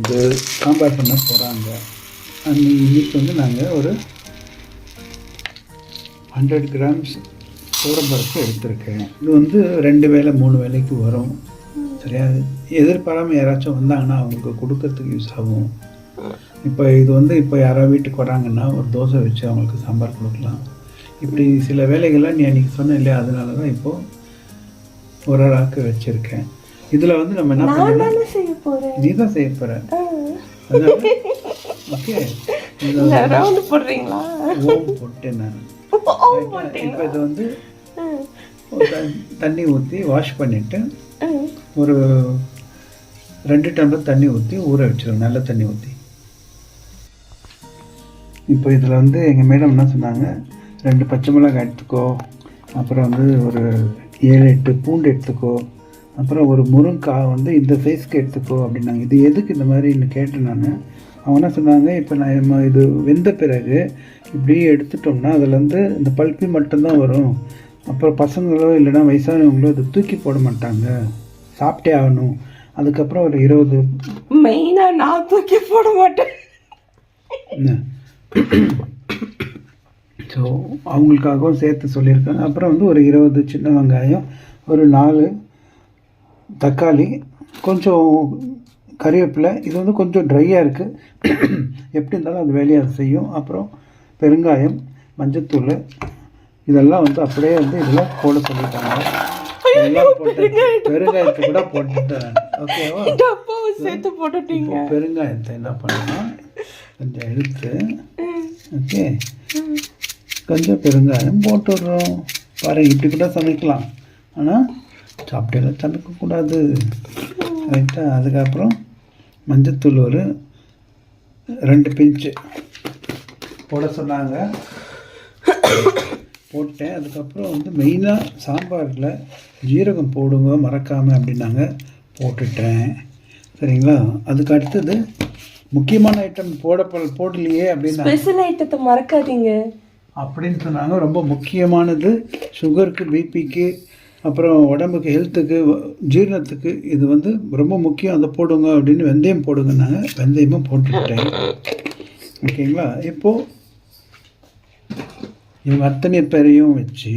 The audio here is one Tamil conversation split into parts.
இது சாம்பார் பண்ண போகிறாங்க இன்னைக்கு வந்து நாங்கள் ஒரு ஹண்ட்ரட் கிராம்ஸ் பருப்பு எடுத்திருக்கேன். இது வந்து ரெண்டு வேளை மூணு வேலைக்கு வரும். சரியா? எதிர்பாராமல் யாராச்சும் வந்தாங்கன்னா அவங்களுக்கு கொடுக்கறதுக்கு யூஸ் ஆகும். இப்போ இது வந்து இப்போ யாராவது வீட்டுக்கு வராங்கன்னா ஒரு தோசை வச்சு அவங்களுக்கு சாம்பார் கொடுக்கலாம். இப்படி சில வேலைகள்லாம் நீ அன்றைக்கி சொன்ன இல்லையா? அதனால தான் இப்போது ஒரு ஆளாக்கு வச்சுருக்கேன். இதில் வந்து நம்ம என்ன பண்ணணும் செய்ய போறேன். நீ தான் செய்ய போகிற ஓகே ரவுண்டு போடுறீங்களா? ஓம் போட்டேன் நான். இப்போ இது வந்து தண்ணி ஊற்றி வாஷ் பண்ணிவிட்டு ஒரு ரெண்டு டம்ளர் தண்ணி ஊற்றி ஊற வச்சிருவோம் நல்ல தண்ணி ஊற்றி இப்போ இதில் வந்து எங்கள் மேடம் என்ன சொன்னாங்க? ரெண்டு பச்சை மிளகாய் எடுத்துக்கோ. அப்புறம் வந்து ஒரு ஏழு எட்டு பூண்டு எடுத்துக்கோ. அப்புறம் ஒரு முருங்காய் வந்து இந்த சைஸ்க்கு எடுத்துக்கோ அப்படின்னாங்க. இது எதுக்கு இந்த மாதிரின்னு கேட்டேன் நான். அவங்க என்ன சொன்னாங்க இப்போ நான் நம்ம இது வெந்த பிறகு இப்படி எடுத்துட்டோம்னா அதில் வந்து இந்த பல்பி மட்டும்தான் வரும். அப்புறம் பசங்களோ இல்லைன்னா வயசானவங்களோ அதை தூக்கி போட மாட்டாங்க. சாப்பிட்டே ஆகணும். அதுக்கப்புறம் ஒரு இருபது மெயினா நான் தூக்கி போட மாட்டேன். ஸோ அவங்களுக்காகவும் சேர்த்து சொல்லியிருக்காங்க. அப்புறம் வந்து ஒரு இருபது சின்ன வெங்காயம் ஒரு நாலு தக்காளி கொஞ்சம் கறிவேப்பிலை இது வந்து கொஞ்சம் ட்ரையாக இருக்குது எப்படி இருந்தாலும் அது வேலையை அது செய்யும். அப்புறம் பெருங்காயம் மஞ்சத்தூள் இதெல்லாம் வந்து அப்படியே வந்து இதில் போட சொல்லிட்டாங்க. இதெல்லாம் பெருங்காயத்தை கூட போட்டுட்டேன் ஓகேவா சேர்த்து போட்டுட்டீங்க. பெருங்காயத்தை என்ன பண்ணலாம்? கொஞ்சம் எடுத்து ஓகே கொஞ்சம் பெருங்காயம் போட்டுடுறோம். பாருங்க இப்படி கூட சமைக்கலாம். ஆனால் சாப்பிட்டெல்லாம் சமைக்கக்கூடாது ரைட்டா அதுக்கப்புறம் மஞ்சத்தூள் ஒரு ரெண்டு பிஞ்சு. போட சொன்னாங்க. போட்டேன். அதுக்கப்புறம் வந்து மெயினாக சாம்பாரில் ஜீரகம் போடுங்க மறக்காமல் அப்படின்னாங்க. போட்டுட்டேன். சரிங்களா? அதுக்கு அடுத்தது முக்கியமான ஐட்டம் போட போடலையே அப்படின்னா ஸ்பெஷல் ஐட்டத்தை மறக்காதீங்க. அப்படின்னு சொன்னாங்க. ரொம்ப முக்கியமானது சுகருக்கு பிபிக்கு அப்புறம் உடம்புக்கு ஹெல்த்துக்கு ஜீரணத்துக்கு இது வந்து ரொம்ப முக்கியம். அதை போடுங்க அப்படின்னு வெந்தயம் போடுங்கன்னாங்க வெந்தயமும் போட்டுக்கிட்டேன். ஓகேங்களா? இப்போது இவங்க அத்தனை பேரையும் வச்சு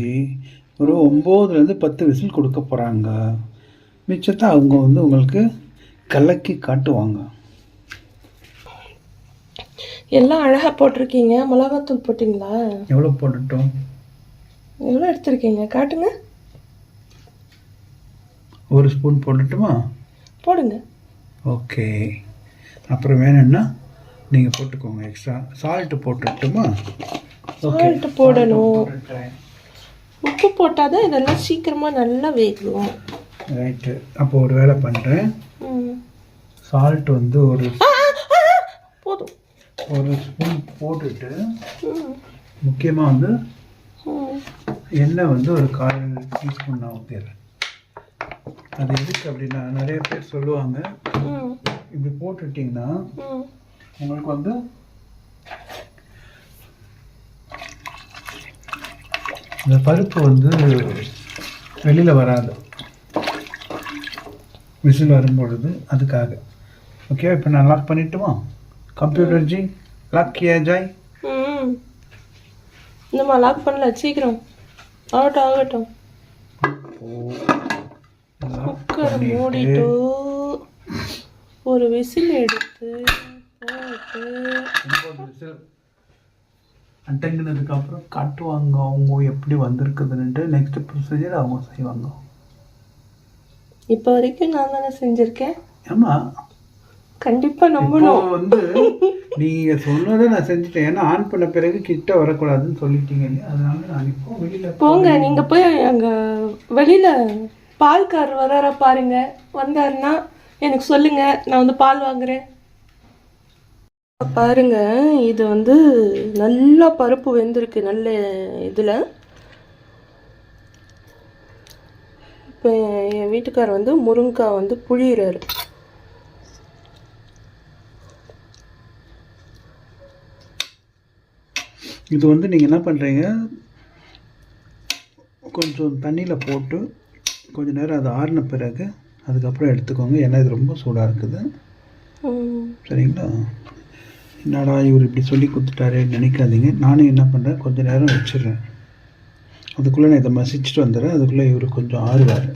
ஒரு ஒம்போதுலேருந்து பத்து விசில் கொடுக்க போகிறாங்க மிச்சத்தை அவங்க வந்து உங்களுக்கு கலக்கி காட்டுவாங்க. எல்லாம் அழகா போட்டிருக்கீங்க. மிளகாத்தூள் போட்டிங்களா? எவ்வளோ போட்டுட்டோம்? எவ்வளோ எடுத்திருக்கீங்க? காட்டுங்க. ஒரு ஸ்பூன் போட்டுட்டுமா போடுங்க. ஓகே. அப்புறம் வேணும்னா நீங்கள் போட்டுக்கோங்க எக்ஸ்ட்ரா. சால்ட்டு போட்டுட்டுமா? சால்ட் போடணும். உப்பு போட்டாதான் இதெல்லாம் சீக்கிரமா நல்லா வேகும் ரைட்டு அப்போ ஒரு வேலை பண்ணுறேன். சால்ட் வந்து ஒரு போதும். ஒரு ஸ்பூன் போட்டுட்டு முக்கியமாக வந்து. எண்ணெய் வந்து ஒரு கால் டீஸ்பூன் நான் ஊற்றிடுறேன் அது எதுக்கு அப்படின்னா நிறைய பேர் சொல்லுவாங்க. இப்படி போட்டுட்டிங்கன்னா. உங்களுக்கு வந்து இந்த பருப்பு வந்து வெளியில் வராது. விசில் வரும்பொழுது அதுக்காக. ஓகே இப்போ நான் லாக் பண்ணிட்டுமா? கம்ப்யூட்டர் ஜி லாக் கியா ஜாய் ம். இன்னுமா லாக் பண்ணல சீக்கிரம். ஆகட்டும் ஆகட்டும். குக்கரை மூடிட்டு ஒரு விசில் எடுத்து போட்டு அட்டங்கினதுக்கு அப்புறம் காட்டுவாங்க அவங்க எப்படி வந்திருக்குதுன்ட்டு நெக்ஸ்ட் ப்ரொசீஜர் அவங்க செய்வாங்க. இப்போ வரைக்கும் நான் தானே செஞ்சிருக்கேன்? ஆமாம் கண்டிப்பா நம்பணும். வந்து நீங்க சொன்னதை நான் செஞ்சுட்டேன். ஏன்னா ஆன் பண்ண பிறகு கிட்ட வரக்கூடாதுன்னு சொல்லிட்டீங்க. அதனால நான் இப்போ வெளியில போங்க நீங்க போய் அங்க வெளியில பால்கார் வரார பாருங்க. வந்தாருன்னா எனக்கு சொல்லுங்க. நான் வந்து பால் வாங்குறேன். பாருங்க. இது வந்து நல்லா பருப்பு வெந்திருக்கு. நல்ல இதுல. இப்போ என் வீட்டுக்கார் வந்து முருங்கைக்காய் வந்து புழியிறாரு. இது வந்து நீங்க என்ன பண்றீங்க? கொஞ்சம் தண்ணியில் போட்டு கொஞ்ச நேரம் அது ஆறின பிறகு அதுக்கப்புறம் எடுத்துக்கோங்க. ஏன்னா இது ரொம்ப சூடாக இருக்குது. சரிங்களா? என்னடா இவர் இப்படி சொல்லி கொடுத்துட்டாரு நினைக்காதீங்க. நானும் என்ன பண்ணுறேன் கொஞ்ச நேரம் வச்சிடுறேன். அதுக்குள்ளே நான் இதை மசிச்சுட்டு வந்துடுறேன். அதுக்குள்ளே இவர் கொஞ்சம் ஆறுவார்.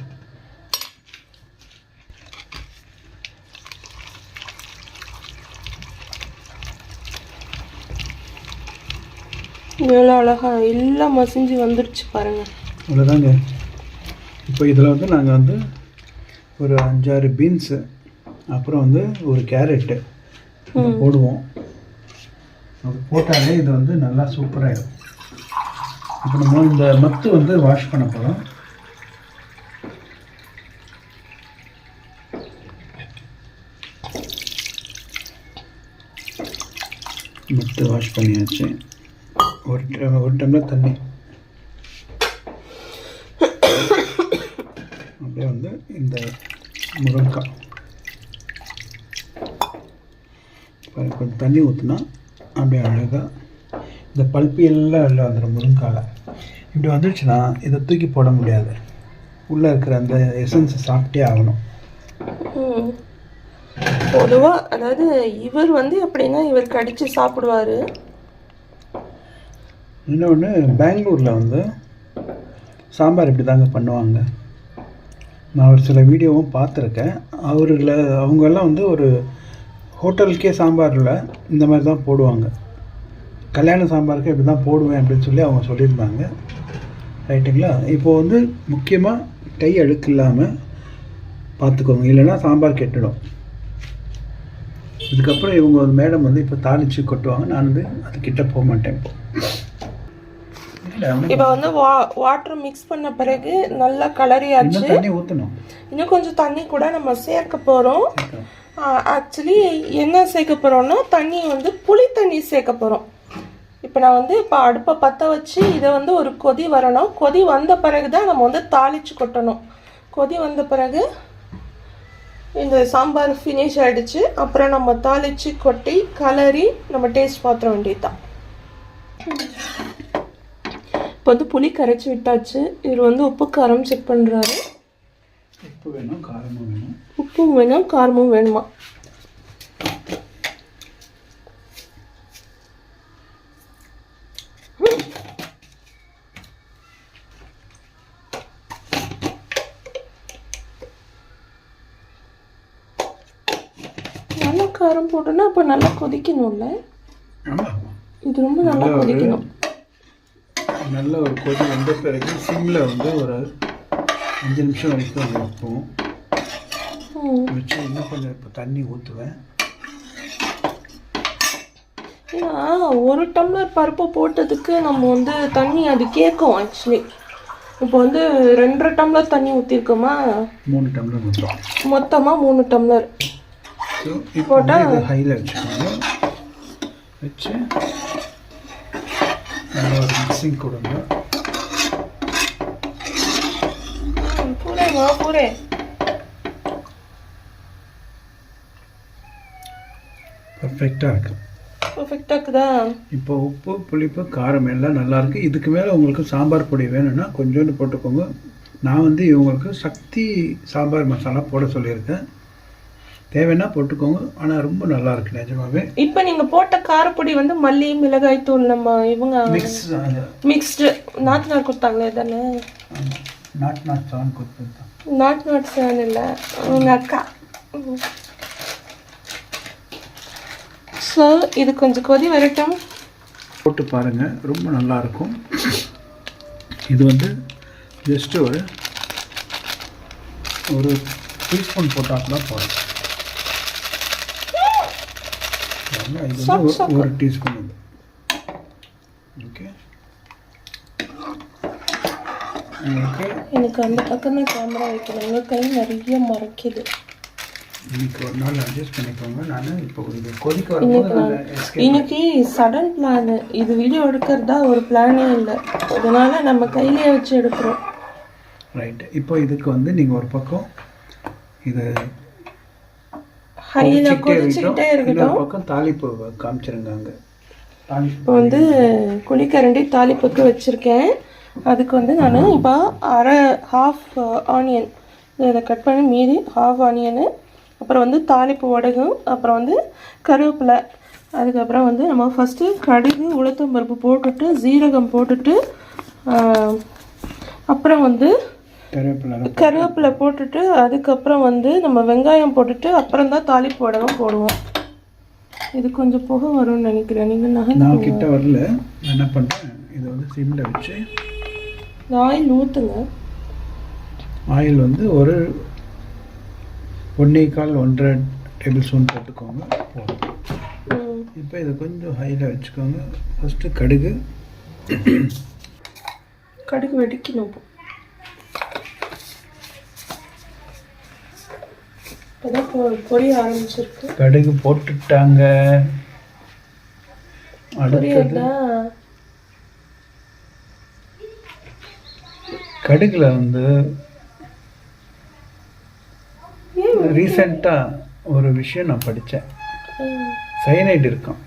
எவ்வளோ அழகா எல்லாம் மசிஞ்சு வந்துருச்சு பாருங்க. அவ்வளோதாங்க இப்போ இதில் வந்து நாங்கள் வந்து ஒரு அஞ்சாறு பீன்ஸு அப்புறம் வந்து ஒரு கேரட்டு போடுவோம். அது போட்டாலே இது வந்து நல்லா சூப்பராகிடும் இப்போ நம்ம இந்த மத்து வந்து வாஷ் பண்ண போகிறோம் மத்து வாஷ் பண்ணியாச்சு. ஒரு ஒரு டம்ளர் தண்ணி. அப்படியே வந்து இந்த முருங்கைக்காய் கொஞ்சம் தண்ணி ஊற்றுனா அப்படியே அழகாக இந்த பல்பி எல்லாம் வெளில வந்துடும் முருங்கால. இப்படி வந்துடுச்சுன்னா இதை தூக்கி போட முடியாது. உள்ளே இருக்கிற அந்த எசன்ஸை சாப்பிட்டே ஆகணும். பொதுவாக அதாவது இவர் வந்து எப்படின்னா இவர் கடிச்சு சாப்பிடுவாரு. இன்னொன்று பெங்களூரில் வந்து சாம்பார் இப்படி தாங்க பண்ணுவாங்க. நான் ஒரு சில வீடியோவும் பார்த்துருக்கேன். அவர்களை அவங்கெல்லாம் வந்து ஒரு ஹோட்டலுக்கே சாம்பாரில் இந்த மாதிரி தான் போடுவாங்க. கல்யாண சாம்பாருக்கு இப்படி தான் போடுவேன் அப்படின்னு சொல்லி அவங்க சொல்லியிருந்தாங்க. ரைட்டுங்களா? இப்போ வந்து முக்கியமாக கை அழுக்கு இல்லாமல் பார்த்துக்கோங்க. இல்லைன்னா சாம்பார் கெட்டுடும். இதுக்கப்புறம் இவங்க ஒரு மேடம் வந்து இப்போ தாளித்து கொட்டுவாங்க. நான் வந்து அது போக மாட்டேன். இப்போ இப்போ வந்து வா வாட்டர் மிக்ஸ் பண்ண பிறகு நல்லா கலரியாச்சு. இன்னும் தண்ணி ஊற்றணும் இன்னும் கொஞ்சம் தண்ணி கூட நம்ம சேர்க்க போகிறோம் ஆக்சுவலி என்ன சேர்க்க போகிறோம்னா தண்ணி வந்து புளி தண்ணி சேர்க்க போகிறோம் இப்போ நான் வந்து இப்போ அடுப்பை பற்ற வச்சு இதை வந்து ஒரு கொதி வரணும். கொதி வந்த பிறகு தான் நம்ம வந்து தாளிச்சு கொட்டணும். கொதி வந்த பிறகு இந்த சாம்பார் ஃபினிஷ் ஆயிடுச்சு. அப்புறம் நம்ம தாளிச்சு கொட்டி கலரி நம்ம டேஸ்ட் பார்த்துட வேண்டியதுதான். இப்போ வந்து புளி கரைச்சி விட்டாச்சு. இவர் வந்து உப்பு காரம் செக் பண்ணுறாரு உப்பு வேணும் காரமும் வேணும். உப்பும் வேணும் காரமும் வேணுமா? நல்லா காரம் போட்டோன்னா அப்போ நல்லா கொதிக்கணும்ல. இது ரொம்ப நல்லா கொதிக்கணும். நல்ல ஒரு கொதி வந்த பிறகு சிம்மில் வந்து ஒரு அஞ்சு நிமிஷம் வரைக்கும் அது வைப்போம். வச்சு இன்னும் கொஞ்சம் இப்போ தண்ணி ஊற்றுவேன் ஏன்னா ஒரு டம்ளர் பருப்பு போட்டதுக்கு நம்ம வந்து தண்ணி அது கேட்கும் ஆக்சுவலி இப்போ வந்து ரெண்டரை டம்ளர் தண்ணி ஊற்றிருக்கோமா மூணு டம்ளர் ஊற்றுவோம் மொத்தமாக மூணு டம்ளர். இது ஹையில் வச்சுக்கோங்க. வச்சு நல்ல ஒரு மிக்சிங் கொடுங்க பர்ஃபெக்டாக இருக்கு. பர்ஃபெக்டாக இருக்குதா? இப்போ உப்பு புளிப்பு காரம் எல்லாம் நல்லா இருக்கு. இதுக்கு மேலே உங்களுக்கு சாம்பார் பொடி வேணும்னா கொஞ்சோண்டு போட்டுக்கோங்க. நான் வந்து இவங்களுக்கு சக்தி சாம்பார் மசாலா போட சொல்லியிருக்கேன். தேவைன்னா போட்டுக்கோங்க. ஆனால் ரொம்ப நல்லா இருக்கு நிஜமாவே. இப்போ நீங்கள் போட்ட காரப்பொடி வந்து மல்லி மிளகாய் தூள் நம்ம இவங்க மிக்ஸ் மிக்ஸ்டு நாத்தனார் கொடுத்தாங்களே தானே நாட் நாட் சான் கொடுத்துருக்கேன் நாட் நாட் சேன் இல்லை. உங்கள் அக்கா. ஸோ இது கொஞ்சம் கொதி வரட்டும். போட்டு பாருங்கள் ரொம்ப நல்லா இருக்கும். இது வந்து ஜஸ்ட்டு ஒரு ஒரு டீஸ்பூன் போட்டால் தான் போதும். பாருங்க, இது வந்து ஒரு- டீஸ்பூன் ஓகே எனக்கு அந்த பக்கம் கேமரா வைக்கணும் உங்கள் கை நிறைய மறைக்குது. இன்னைக்கு ஒரு நாள் அட்ஜஸ்ட் பண்ணிக்கோங்க. நான் இப்போ இது கொதிக்க வரும்போது இன்னைக்கு சடன் பிளான் இது வீடியோ எடுக்கிறதா ஒரு பிளானே இல்லை. அதனால நம்ம கையிலேயே வச்சு எடுக்கிறோம். ரைட் இப்போ இதுக்கு வந்து நீங்கள் ஒரு பக்கம் இது ஹையில் கொதிச்சுக்கிட்டே கொதிச்சுக்கிட்டே இருக்கட்டும். பக்கம் தாளிப்பு காமிச்சிருங்க அங்கே தாளிப்பு இப்போ வந்து குழிக்கரண்டி தாளிப்புக்கு வச்சுருக்கேன். அதுக்கு வந்து நான் இப்போ அரை ஹாஃப் ஆனியன் இதை கட் பண்ணி மீதி ஹாஃப் ஆனியனு அப்புறம் வந்து தாளிப்பு வடகம் அப்புறம் வந்து கருவேப்பிலை. அதுக்கப்புறம் வந்து நம்ம ஃபஸ்ட்டு கடுகு உளுத்தம் பருப்பு போட்டுட்டு ஜீரகம் போட்டுட்டு அப்புறம் வந்து கருவேப்பிலை கருவேப்பிலை போட்டுட்டு அதுக்கப்புறம் வந்து நம்ம வெங்காயம் போட்டுட்டு அப்புறம் தான் தாளிப்பு வடகம் போடுவோம். இது கொஞ்சம் புகை வரும்னு நினைக்கிறேன். நீங்கள் நகர்ந்து நான் கிட்ட வரல. நான் என்ன பண்ணுறேன் இதை வந்து சிம்மில் வச்சு ஆயில் ஊற்றுங்க ஆயில் வந்து ஒரு ஒன்றே கால் ஒன்றரை டேபிள் ஸ்பூன் போட்டுக்கோங்க. போதும். இப்போ இதை கொஞ்சம் ஹையில் வச்சுக்கோங்க. ஃபஸ்ட்டு கடுகு. கடுகு வெடிக்கணும் இப்போதான் பொ- பொரிய ஆரம்பிச்சிருக்கு. கடுகு போட்டுட்டாங்க. அடுத்தது கடுகுல வந்து ரீசெண்டாக ஒரு விஷயம் நான் படித்தேன் சைனைடு இருக்கும்.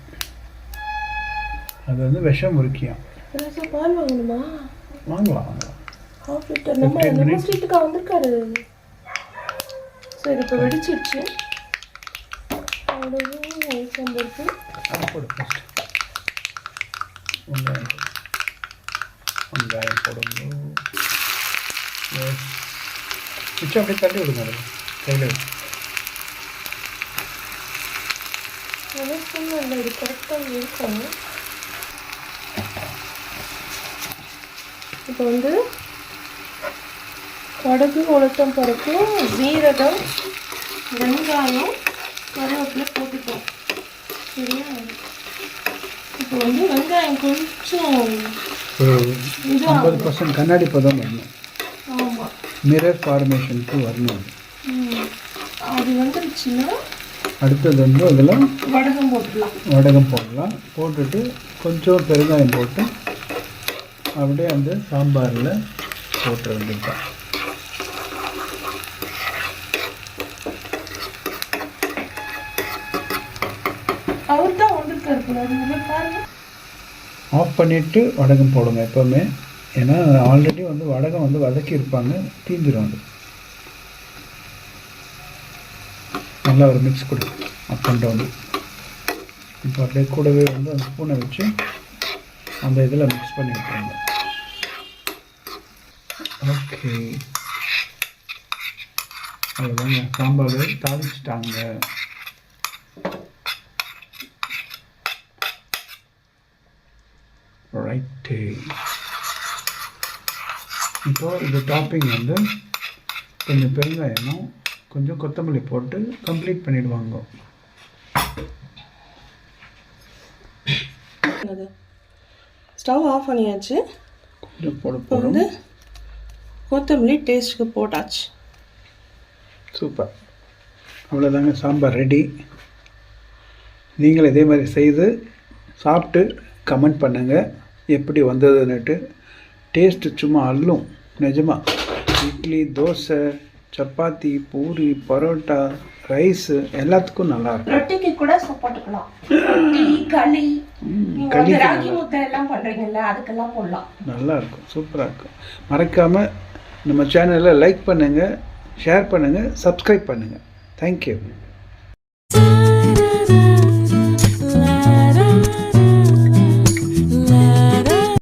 அது வந்து விஷம் வாங்கணுமா? வாங்கலாம் வாங்கலாம். ஹாஃப் லிட்டர் நம்ம 15 நம்ம minutes. ஸ்ட்ரீட்டுக்கா வந்திருக்காரு சரி இப்போ வெடிச்சிருச்சு அவ்வளோவும் உளுத்தம்பருப்பு அது போடு ஃபஸ்ட் வெங்காயம் போடு. வெங்காயம் போடுங்க மிச்சம் அப்படியே தள்ளி விடுங்க அதில் கையில் வச்சு எனக்கு இல்லை இது கரெக்டாக இருக்கும் இப்போ வந்து கடுகு உளுத்தம் பருப்பு ஜீரகம் வெங்காயம் கருவேப்பிலை போட்டுப்போம். சரியா? இப்போ வந்து வெங்காயம் கொஞ்சம் ஐம்பது பர்சன்ட் கண்ணாடி பதம் வரணும். ஆமாம் மிரர் ஃபார்மேஷனுக்கு வரணும். அது வந்துருச்சுன்னா அடுத்தது வந்து அதில் வடகம் போட்டுடலாம் வடகம் போடலாம். போட்டுட்டு கொஞ்சம் பெருங்காயம் போட்டு அப்படியே அந்த சாம்பாரில் போட்டுற வேண்டியதுதான் பாருங்க ஆஃப் பண்ணிவிட்டு வடகம் போடுங்க எப்போவுமே. ஏன்னா ஆல்ரெடி வந்து வடகம் வந்து வதக்கி இருப்பாங்க தீந்துடும் அது. நல்லா ஒரு மிக்ஸ் கொடுக்கும் அப் அண்ட் டவுன் இப்போ அப்படியே கூடவே வந்து அந்த ஸ்பூனை வச்சு அந்த இதில் மிக்ஸ் பண்ணி விட்டுருங்க ஓகே அவ்வளோதாங்க சாம்பார் தாளிச்சிட்டாங்க. ரைட்டு இப்போ இந்த டாப்பிங் வந்து கொஞ்சம் பெருங்காயமும் கொஞ்சம் கொத்தமல்லி போட்டு கம்ப்ளீட் பண்ணிடுவாங்க. அது ஸ்டவ் ஆஃப் பண்ணியாச்சு. கொஞ்சம் போட இப்போ வந்து கொத்தமல்லி டேஸ்ட்டுக்கு போட்டாச்சு. சூப்பர். அவ்வளோதாங்க சாம்பார் ரெடி நீங்களும் இதே மாதிரி செய்து சாப்பிட்டு கமெண்ட் பண்ணுங்கள் எப்படி வந்ததுன்னுட்டு டேஸ்ட்டு சும்மா அள்ளும். நிஜமா. இட்லி தோசை சப்பாத்தி பூரி பரோட்டா ரைஸு எல்லாத்துக்கும் நல்லாயிருக்கும் ரொட்டிக்கு கூட போட்டுக்கலாம். களி. ராகி முட்டை எல்லாம் பண்றீங்கல்ல அதுக்கெல்லாம் போடலாம். நல்லா இருக்கும். சூப்பராக இருக்கும். மறக்காமல் நம்ம சேனலை லைக் பண்ணுங்கள் ஷேர் பண்ணுங்கள் சப்ஸ்கிரைப் பண்ணுங்கள் தேங்க்யூ